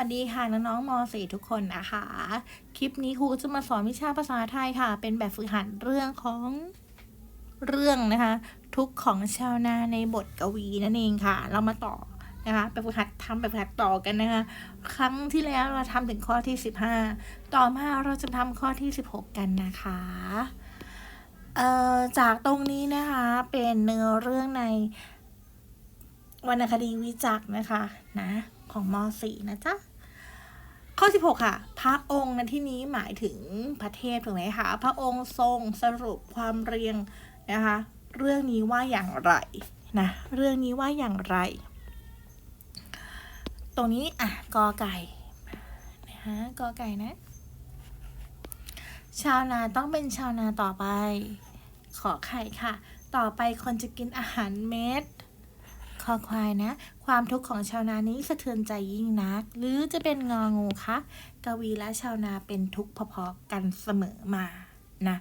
สวัสดีค่ะน้องๆม .4 ทุกคนนะคะ คลิปนี้ครูจะมาสอนวิชาภาษาไทยค่ะ เป็นแบบฝึกหัดเรื่องของเรื่องนะคะ ทุกของชาวนาในบทกวีนั่นเองค่ะ เรามาต่อนะคะแบบฝึกหัดทำแบบฝึกหัดต่อกันนะคะ ครั้งที่แล้วเราทำถึงข้อที่ 15 ต่อมาเราจะทำข้อที่ 16 กันนะคะเอ่อจากตรงนี้นะคะเป็นเนื้อเรื่องในวรรณคดีวิจักนะคะนะของม .4 นะจ๊ะ ข้อ 16 ค่ะ พระองค์ในที่นี้หมายถึงพระเทพถูกไหมคะ พระองค์ทรงสรุปความเรียงนะคะ เรื่องนี้ว่าอย่างไรนะ เรื่องนี้ว่าอย่างไร ตรงนี้อะกอไก่นะคะกอไก่นะ ชาวนาต้องเป็นชาวนาต่อไป ขอไข่ค่ะ ต่อไปคนจะกินอาหารเม็ด อควายนะ ความทุกข์ของชาวนานี้สะเทือนใจยิ่งนัก หรือจะเป็นงองูคะกวีและชาวนาเป็นทุกข์พอๆกันเสมอมานะ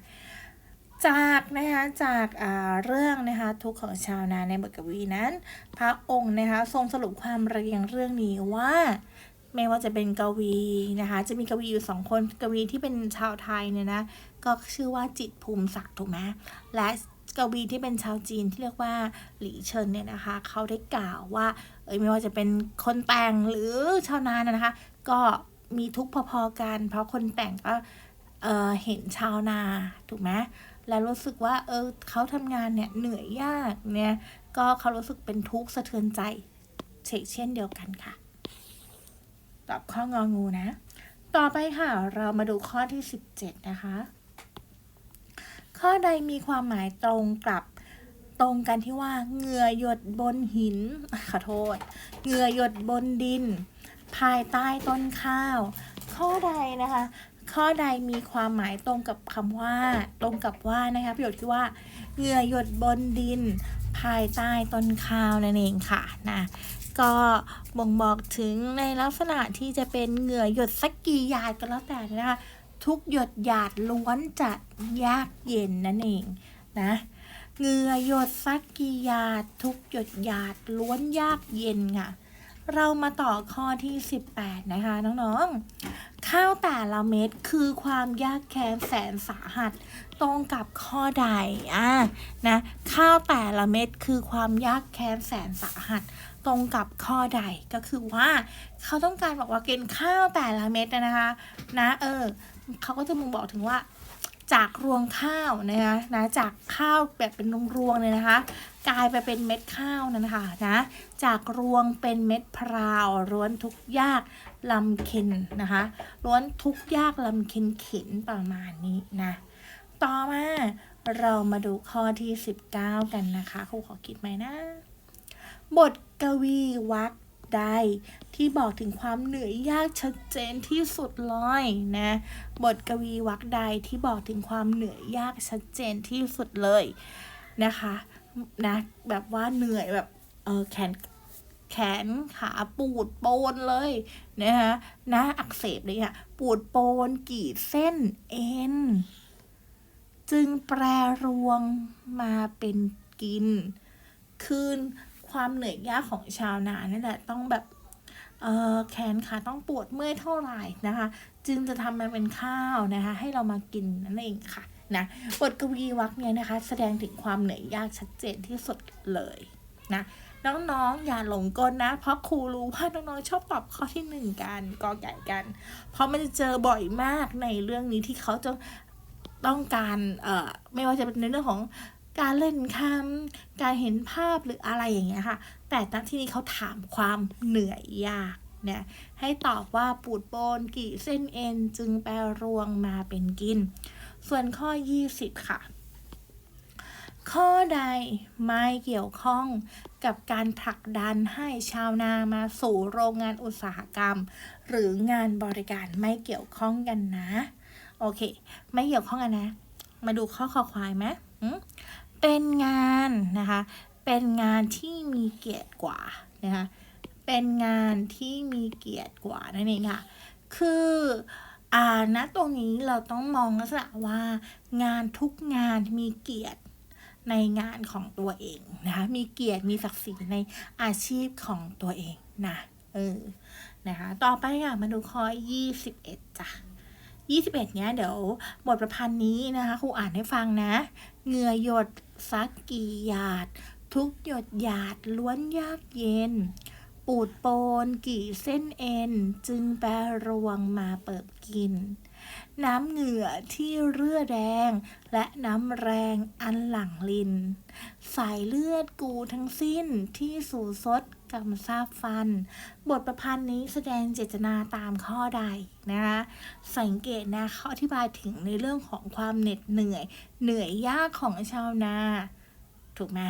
จากนะคะจากอ่าเรื่องนะคะทุกข์ของชาวนาในบทกวีนั้น พระองค์นะคะทรงสรุปความเรียงเรื่องนี้ว่าไม่ว่าจะเป็นกวีนะคะจะมีกวีอยู่สองคนกวีที่เป็นชาวไทยเนี่ยนะก็ชื่อว่าจิตภูมิศักดิ์ถูกไหมและ กวีที่เป็นชาวจีนที่เรียกว่าหลี่เฉินเนี่ยนะคะเขาได้กล่าวว่า เอ้ยไม่ว่าจะเป็นคนแต่งหรือชาวนานนะคะ ก็มีทุกพอๆกัน เพราะคนแต่งก็เออเห็นชาวนาถูกไหมแล้วรู้สึกว่าเออเขาทำงานเนี่ยเหนื่อยยากเนี่ยก็เขารู้สึกเป็นทุกข์สะเทือนใจเชกเช่นเดียวกันค่ะ ตอบข้ององูนะ ต่อไปค่ะ เรามาดูข้อที่ 17 นะคะ ข้อใดมีความหมายตรงกับตรงกันที่ว่าเหงื่อหยดบนหิน ขอโทษ เหงื่อหยดบนดิน ภายใต้ต้นข้าว ข้อใดนะคะ ข้อใดมีความหมายตรงกับคำว่า ตรงกับว่านะคะประโยคที่ว่าเหงื่อหยดบนดิน ภายใต้ต้นข้าวนั่นเองค่ะนะก็บ่งบอกถึงในลักษณะที่จะเป็นเหงื่อหยดสักกี่หยาดก็แล้วแต่นะคะ ทุกหยดหยาดล้วนจะยากเย็นนั่นเองนะเหงื่อหยดสักกี่หยาดทุกหยดหยาดล้วนยากเย็นค่ะเรามาต่อข้อที่ 18 นะคะ น้องๆ ข้าวแต่ละเม็ดคือความยากแค้นแสนสาหัส ตรงกับข้อใดอะนะข้าวแต่ละเม็ดคือความยากแค้นแสนสาหัส ตรงกับข้อใดก็คือว่าเขาต้องการบอกว่ากินข้าวแต่ละเม็ดนะคะนะเออเขาก็จะมึงบอกถึงว่าจากรวงข้าวนะคะนะจากข้าวแบบเป็นรวงๆเลยนะคะ กลายไปเป็นเม็ดข้าวนั่นนะคะนะจากรวงเป็นเม็ดพราวล้วนทุกยากลำเค็นนะคะล้วนทุกยากลำเค็นเข็นประมาณนี้นะต่อมาเรามาดูข้อที่ 19 กันนะคะครูขอคิดไหมนะ บท กวีวักใดที่บอกถึงความเหนื่อยยากชัดเจนที่สุดเลยนะ บทกวีวักใดที่บอกถึงความเหนื่อยยากชัดเจนที่สุดเลยนะคะนะแบบว่าเหนื่อยแบบเออแขนแขนขาปูดโปนเลยนะคะนะอักเสบเลยค่ะปูดโปนกี่เส้นเอ็นจึงแปรรวงมาเป็นกิน คืน ความเหนื่อยยากของชาวนานั่นแหละต้องแบบเออแขนขาต้องปวดเมื่อยเท่าไหร่นะคะ จึงจะทำมาเป็นข้าวนะคะ ให้เรามากินนั่นเองค่ะนะบทกวีวักเนี่ยนะคะ แสดงถึงความเหนื่อยยากชัดเจนที่สุดเลยนะน้องๆอย่าหลงกลนะ เพราะครูรู้ว่าน้องๆชอบตอบข้อที่หนึ่งกันกอไก่กัน เพราะมันจะเจอบ่อยมากในเรื่องนี้ที่เขาจะต้องการเอ่อไม่ว่าจะเป็นในเรื่องของ การเล่นคำการเห็นภาพหรืออะไรอย่างเงี้ยค่ะ แต่ณที่นี้เขาถามความเหนื่อยยากเนี่ยให้ตอบว่าปูดโปนกี่เส้นเอ็นจึงแปรรวงมาเป็นกิน ส่วนข้อ 20 ค่ะ ข้อใดไม่เกี่ยวข้องกับการผลักดันให้ชาวนามาสู่โรงงานอุตสาหกรรม หรืองานบริการไม่เกี่ยวข้องกันนะ โอเค ไม่เกี่ยวข้องกันนะ มาดูข้อคอควายไหมอืม เป็นงานนะคะ เป็นงานที่มีเกียรติกว่านะคะ เป็นงานที่มีเกียรติกว่านั่นเองค่ะ คืออ่าณตรงนี้เราต้องมองลักษณะว่า งานทุกงานมีเกียรติในงานของตัวเองนะคะ มีเกียรติมีศักดิ์ศรีในอาชีพของตัวเองนะเออนะคะ ต่อไปค่ะมาดูข้อ21จ้ะ21เนี้ยเดี๋ยวบทประพันธ์นี้นะคะครูอ่านให้ฟังนะ เหงื่อหยด สักกี่หยาด ทุกหยดหยาดล้วนยากเย็น ปูดโปนกี่เส้นเอ็น จึงแปรรวงมาเปิบกิน น้ำเหงื่อที่เรือแดง และน้ำแรงอันหลั่งลิน สายเลือดกูทั้งสิ้นที่สู่ซด กำซาบฟัน บทประพันธ์นี้แสดงเจตนาตามข้อใดนะคะสังเกตนะเขาอธิบายถึงในเรื่องของความเหน็ดเหนื่อย เหนื่อยยากของชาวนา ถูกไหม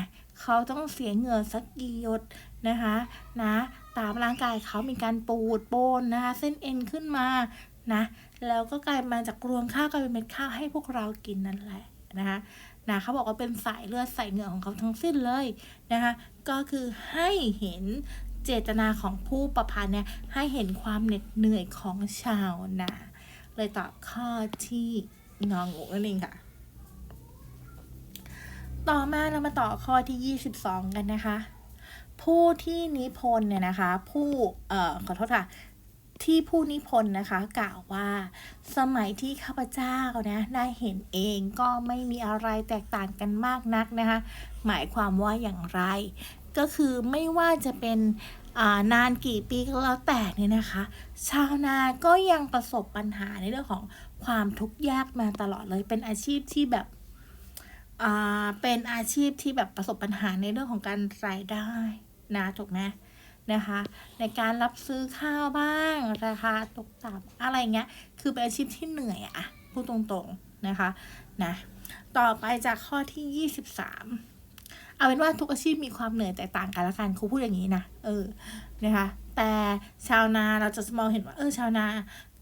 เขาต้องเสียเหงื่อสักกี่หยดนะคะนะตามร่างกายเขามีการปูดโปนนะคะเส้นเอ็นขึ้นมานะแล้วก็กลายมาจากรวงข้าวกลายเป็นเม็ดข้าวให้พวกเรากินนั่นแหละ นะคะนะเขาบอกว่าเป็นสายเลือดสายเหงื่อของเขาทั้งสิ้นเลยนะคะก็คือให้เห็นเจตนาของผู้ประพันธ์เนี่ยให้เห็นความเหน็ดเหนื่อยของชาวนาเลยตอบข้อที่งองูนั่นเองค่ะ ต่อมาเรามาต่อข้อที่ 22 กันนะคะ ผู้ที่นิพนธ์เนี่ยนะคะ ผู้เอ่อขอโทษค่ะ ที่ผู้นิพนธ์นะคะกล่าวว่าสมัยที่ข้าพเจ้านะได้เห็นเองก็ไม่มีอะไรแตกต่างกันมากนักนะคะหมายความว่าอย่างไร ก็คือไม่ว่าจะเป็นานานกี่ปีก็แล้วแต่เนี่ยนะคะ ชาวนาก็ยังประสบปัญหาในเรื่องของความทุกข์ยากมาตลอดเลยเป็นอาชีพที่แบบเป็นอาชีพที่แบบประสบปัญหาในเรื่องของการรายได้นะถูกไหม นะคะ ในการรับซื้อข้าวบ้าง ราคาตกต่ำอะไรเงี้ย คือเป็นอาชีพที่เหนื่อยอะพูดตรงๆนะคะนะต่อไปจากข้อที่ 23 เอาเป็นว่าทุกอาชีพมีความเหนื่อยแตกต่างกันละกันครูพูดอย่างนี้นะเออนะคะ แต่ชาวนาเราจะมองเห็นว่าเออชาวนา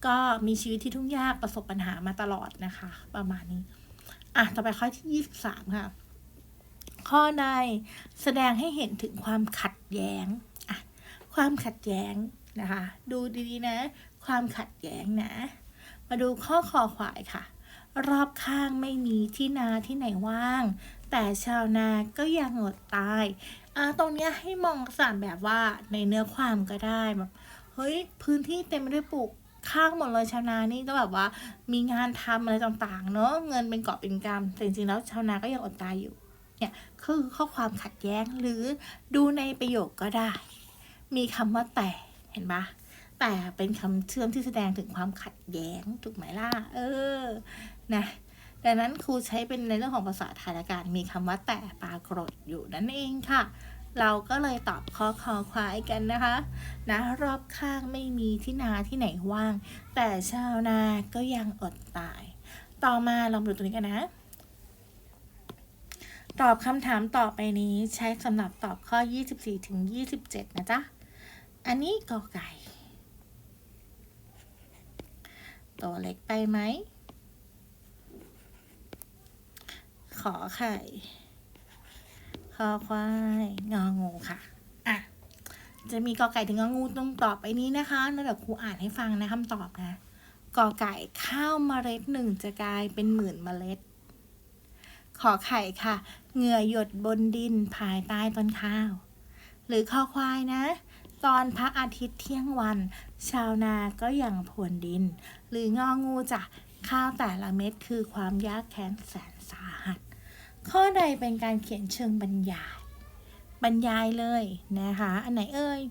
ก็มีชีวิตที่ทุ่งยากประสบปัญหามาตลอดนะคะ ประมาณนี้อะต่อไปข้อที่ 23 ค่ะข้อในแสดงให้เห็นถึงความขัดแย้ง ความขัดแย้งนะคะ ดูดีๆนะ ความขัดแย้งนะ มาดูข้อคอควายค่ะ รอบข้างไม่มีที่นาที่ไหนว่าง แต่ชาวนาก็ยังอดตายอ่าตรงเนี้ยให้มองลักษณะแบบว่าในเนื้อความก็ได้แบบเฮ้ยพื้นที่เต็มไปด้วยปลูกข้าวหมดเลยชาวนานี่ก็แบบว่ามีงานทำอะไรต่างๆ เนอะเงินเป็นเกาะเป็นกำแต่จริงๆแล้วชาวนาก็ยังอดตายอยู่ เนี่ยคือข้อความขัดแย้งหรือดูในประโยคก็ได้ มีคำว่าแต่เห็นปะแต่เป็นคำเชื่อมที่แสดงถึงความขัดแย้งถูกไหมล่ะ เออ นะดังนั้นครูใช้เป็นในเรื่องของภาษาไทยละกันมีคำว่าแต่ปรากฏอยู่นั่นเองค่ะ เราก็เลยตอบข้อคอควายกันนะคะ นะรอบข้างไม่มีที่นาที่ไหนว่าง แต่ชาวนาก็ยังอดตาย ต่อมาลองดูตัวนี้กันนะ ตอบคำถามต่อไปนี้ใช้สำหรับตอบข้อ 24ถึง27 นะจ๊ะ อันนี้กอไก่ ตัวเล็กไปไหม ขอไข่ คอควาย งองูค่ะ อะ จะมีกอไก่ถึงงองูตรงตอบไปนี้นะคะ แล้วเดี๋ยวครูอ่านให้ฟังนะคำตอบนะ กอไก่ข้าวเมล็ดหนึ่งจะกลายเป็นหมื่นเมล็ด ขอไข่ค่ะ เหงื่อหยดบนดินภายใต้ต้นข้าว หรือคอควายนะ ตอนพระอาทิตย์เที่ยงวัน ชาวนาก็ยังพรวนดิน หรืององูจ้ะข้าวแต่ละเม็ดคือความยากแค้นแสนสาหัส ข้อใดเป็นการเขียนเชิงบรรยาย บรรยายเลยนะคะ อันไหนเอ่ย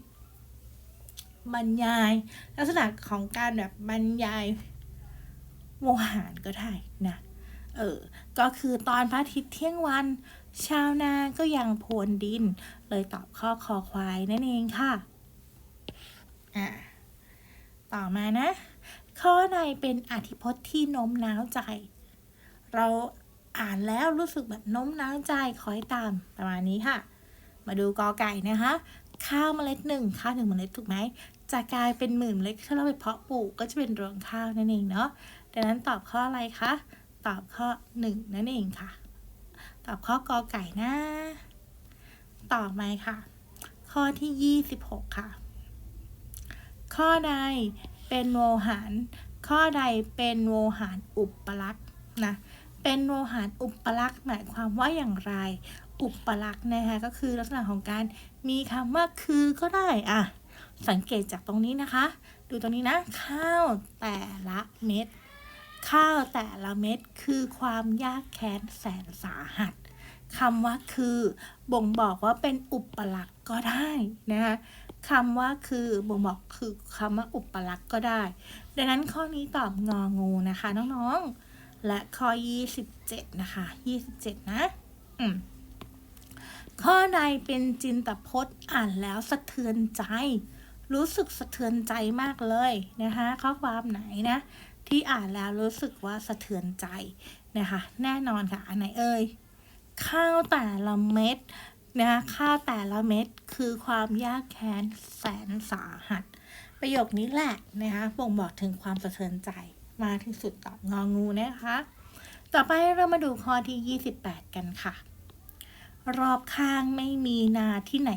บรรยาย ลักษณะของการแบบบรรยายโมหารก็ได้นะเออ ก็คือตอนพระอาทิตย์เที่ยงวัน ชาวนาก็ยังพวนดิน เลยตอบข้อคอควายนั่นเองค่ะ ต่อมานะ ข้อในเป็นอธิพจน์ที่โน้มน้าวใจ เราอ่านแล้วรู้สึกแบบโน้มน้าวใจคอยตามประมาณนี้ค่ะ มาดูกอไก่นะคะ ข้าวเมล็ดหนึ่งข้าวหนึ่งเมล็ดถูกไหมจะกลายเป็นหมื่นเมล็ดถ้าเราไปเพาะปลูกก็จะเป็นรวงข้าวนั่นเองเนาะดังนั้นตอบข้ออะไรคะตอบข้อหนึ่งนั่นเองค่ะ ตอบข้อกอไก่นะ ต่อมาค่ะ ข้อที่ยี่สิบหกค่ะ ข้อใดเป็นโวหาร ข้อใดเป็นโวหารอุปลักษณ์นะ เป็นโวหารอุปลักษณ์หมายความว่าอย่างไร อุปลักษณ์นะคะก็คือลักษณะของการมีคำว่าคือก็ได้อะสังเกตจากตรงนี้นะคะ ดูตรงนี้นะ ข้าวแต่ละเม็ด ข้าวแต่ละเม็ดคือความยากแค้นแสนสาหัสคำว่าคือ บ่งบอกว่าเป็นอุปลักษณ์ก็ได้นะคะ คำว่าคือบ่งบอกคือคำว่าอุปลักษณ์ก็ได้ ดังนั้นข้อนี้ตอบงองูนะคะน้องๆ และข้อ 27 นะคะ 27 นะอืมข้อใดเป็นจินตพจน์อ่านแล้วสะเทือนใจ รู้สึกสะเทือนใจมากเลยนะคะข้อความไหนนะ ที่อ่านแล้วรู้สึกว่าสะเทือนใจนะคะ แน่นอนค่ะอันไหนเอ่ยข้าวแต่ละเม็ด นะคะข้าวแต่ละเม็ดคือความยากแค้นแสนสาหัส ประโยคนี้แหละนะคะบ่งบอกถึงความสะเทือนใจมาที่สุดตอบงองูนะคะ ต่อไปเรามาดูข้อที่ 28 กันค่ะ รอบข้างไม่มีนาที่ไหน